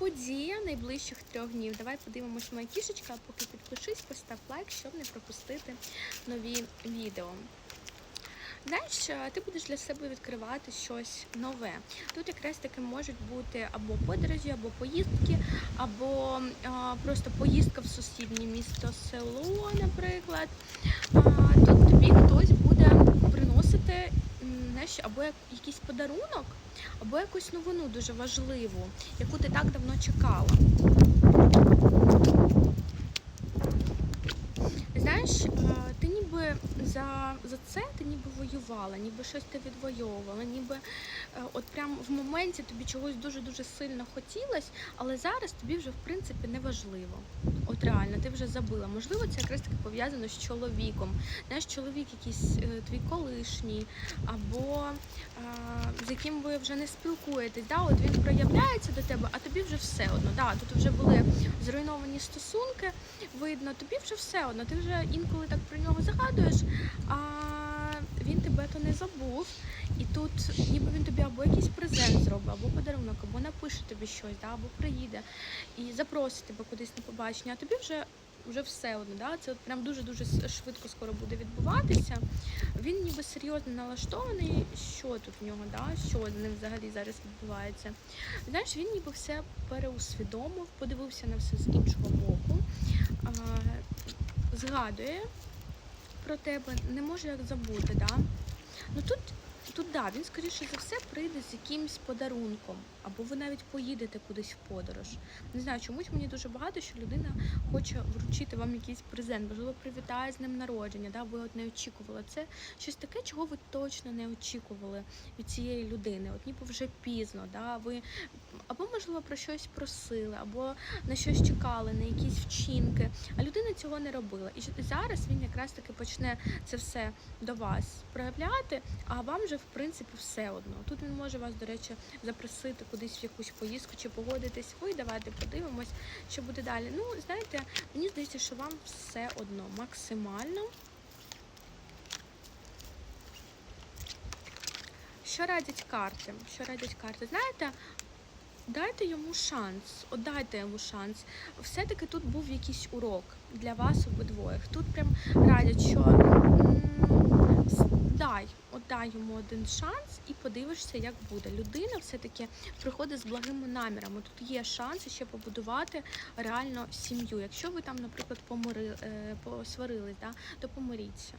подія найближчих трьох днів. Давай подивимось моя кішечка, поки підпишись, постав лайк, щоб не пропустити нові відео. Знаєш, е, ти будеш для себе відкривати щось нове. Тут якраз таки можуть бути або подорожі, або поїздки, або а, просто поїздка в сусіднє місто, село, наприклад. А, тут тобі хтось буде приносити м, знаєш, або якийсь подарунок, або якусь новину дуже важливу, яку ти так давно чекала. Знаєш, е, ти ніби за, за це ти ніби воювала, ніби щось ти відвоювала, ніби е, от прям в моменті тобі чогось дуже-дуже сильно хотілось, але зараз тобі вже в принципі не важливо. От реально, ти вже забила. Можливо, це якраз таки пов'язано з чоловіком. Знаєш, чоловік якийсь е, твій колишній, або е, з яким ви вже не спілкуєтесь. Да? От він проявляється до тебе, а тобі вже все одно. Да? Тут вже були зруйновані стосунки, видно, тобі вже все одно. Ти вже інколи так про нього згадуєш, а він тебе то не забув. І тут ніби він тобі або якийсь презент зробить, або подарунок, або напише тобі щось, да? або приїде і запросить тебе кудись на побачення, а тобі вже. Вже все одно, да? це от прям дуже-дуже швидко скоро буде відбуватися. Він ніби серйозно налаштований, що тут в нього, да? що з ним взагалі зараз відбувається. Знаєш, він ніби все переусвідомив, подивився на все з іншого боку, згадує про тебе, не може як забути. Да? Ну тут, тут да, він скоріше за все прийде з якимсь подарунком, або ви навіть поїдете кудись в подорож. Не знаю, чомусь мені дуже багато, що людина хоче вручити вам якийсь презент, можливо, привітає з ним народження, да? ви от не очікували. Це щось таке, чого ви точно не очікували від цієї людини. От ніби вже пізно, да? ви або, можливо, про щось просили, або на щось чекали, на якісь вчинки. А людина цього не робила. І зараз він якраз таки почне це все до вас проявляти, а вам же в принципі все одно. Тут він може вас, до речі, запросити кудись в якусь поїздку чи погодитись. Ви давайте подивимось, що буде далі. Ну, знаєте, мені здається, що вам все одно максимально. Що радять карти? Що радять карти? Знаєте, дайте йому шанс. Дайте йому шанс. Все-таки тут був якийсь урок для вас обидвоїх. Тут прям радять, що дай, дай йому один шанс і подивишся, як буде. Людина все-таки приходить з благими намірами. Тут є шанс ще побудувати реально сім'ю. Якщо ви там, наприклад, помири, е, посварились, да, то помиріться.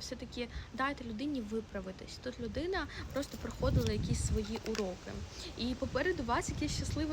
Все-таки дайте людині виправитись. Тут людина просто проходила якісь свої уроки. І попереду вас якесь щасливе